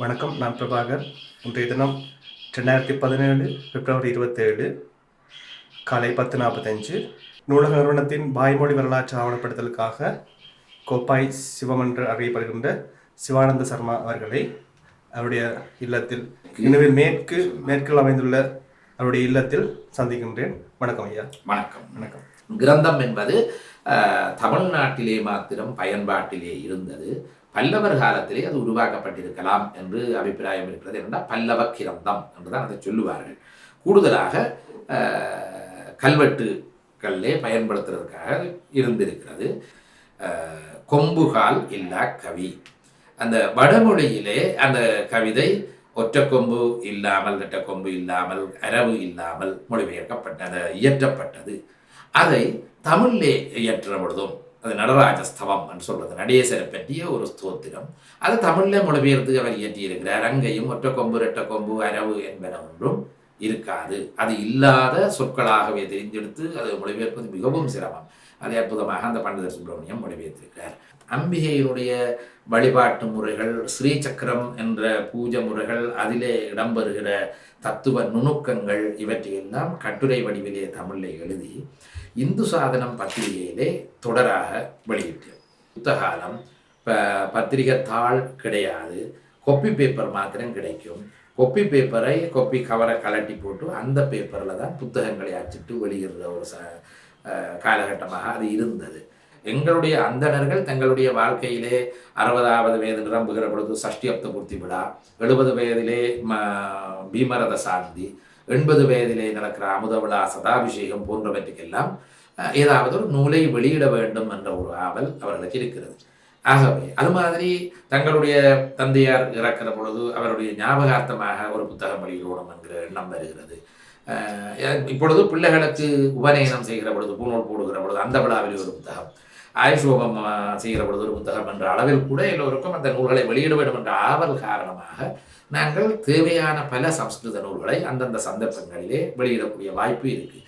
வணக்கம் நான் பிரபாகர். இன்றைய தினம் ரெண்டாயிரத்தி பதினேழு பிப்ரவரி இருபத்தேழு காலை பத்து நாற்பத்தஞ்சு. நூலக நிறுவனத்தின் வாய்மொழி வரலாற்று ஆவணப்படுத்தலுக்காக கோப்பாய் சிவம் என்று அறியப்படுகின்ற சிவானந்த சர்மா அவர்களை அவருடைய இல்லத்தில் எனவே மேற்கு மேற்கில் அமைந்துள்ள அவருடைய இல்லத்தில் சந்திக்கின்றேன். வணக்கம் ஐயா. வணக்கம் வணக்கம். கிரந்தம் என்பது தமிழ்நாட்டிலே மாத்திரம் பயன்பாட்டிலே இருந்தது. பல்லவர் காலத்திலே அது உருவாக்கப்பட்டிருக்கலாம் என்று அபிப்பிராயம் இருக்கிறது. என்னென்னா பல்லவ கிரந்தம் என்றுதான் அதை சொல்லுவார்கள். கூடுதலாக கல்வெட்டுக்களிலே கல்வெட்டுகளிலே பயன்படுத்துறதுக்காக இருந்திருக்கிறது. கொம்புகால் இல்லா கவி. அந்த வடமொழியிலே அந்த கவிதை ஒற்றக்கொம்பு இல்லாமல் நெட்டக்கொம்பு இல்லாமல் அரவு இல்லாமல் மொழிபெயர்க்கப்பட்ட இயற்றப்பட்டது. அதை தமிழிலே இயற்ற பொழுதும் அது நடராஜ ஸ்தவம் என்று சொல்றது. நடேசரை பற்றிய ஒரு ஸ்தோத்திரம். அது தமிழில் மொழிபெயர்த்து அவர் இயற்றியிருக்கிறார். அங்கேயும் ரெட்ட கொம்பு அரவு என்பன ஒன்றும் இருக்காது. அது இல்லாத சொற்களாகவே தெரிந்தெடுத்து அதை மொழிபெயர்ப்பது மிகவும் சிரமம். அதை அற்புதமாக அந்த பண்டிதர் சுப்பிரமணியம் மொழிபெயர்த்திருக்கிறார் அம்பிகையினுடைய வழிபாட்டு முறைகள் ஸ்ரீ சக்கரம் என்ற பூஜை முறைகள் அதிலே இடம்பெறுகிற தத்துவ நுணுக்கங்கள் இவற்றையெல்லாம் கட்டுரை வடிவிலே தமிழில் எழுதி இந்து சாதனம் பத்திரிகையிலே தொடராக வெளியிட்டு புத்தகாலம் ப பத்திரிகை தாள் கிடையாது. கொப்பி பேப்பர் மாத்திரம் கிடைக்கும். கொப்பி பேப்பரை கொப்பி கவரை கலட்டி போட்டு அந்த பேப்பரில் தான் புத்தகங்களை அச்சிட்டு வெளியிடுற ஒரு ச காலகட்டமாக அது இருந்தது. எங்களுடைய அந்தணர்கள் தங்களுடைய வாழ்க்கையிலே அறுபதாவது வயது நிரம்புகிற பொழுது சஷ்டியப்த பூர்த்தி விழா எழுபது வயதிலே ம பீமரத சாந்தி எண்பது வயதிலே நடக்கிற அமுத விழா சதாபிஷேகம் போன்றவற்றுக்கெல்லாம் ஏதாவது ஒரு நூலை வெளியிட வேண்டும் என்ற ஒரு ஆவல் அவர்களுக்கு இருக்கிறது. ஆகவே அது மாதிரி தங்களுடைய தந்தையார் இறக்கிற பொழுது அவருடைய ஞாபகார்த்தமாக ஒரு புத்தகம் வெளியிடணும் என்கிற எண்ணம் வருகிறது. இப்பொழுது பிள்ளைகளுக்கு உபநயனம் செய்கிற பொழுது பூநூல் போடுகிற பொழுது அந்த விழாவில் ஒரு புத்தகம். ஆயுஷோபம் செய்கிற பொழுது ஒரு புத்தகம் என்ற அளவில் கூட எல்லோருக்கும் அந்த நூல்களை வெளியிட வேண்டும் என்ற ஆவல் காரணமாக நாங்கள் தேவையான பல சம்ஸ்கிருத நூல்களை அந்தந்த சந்தர்ப்பங்களிலே வெளியிடக்கூடிய வாய்ப்பு இருக்குது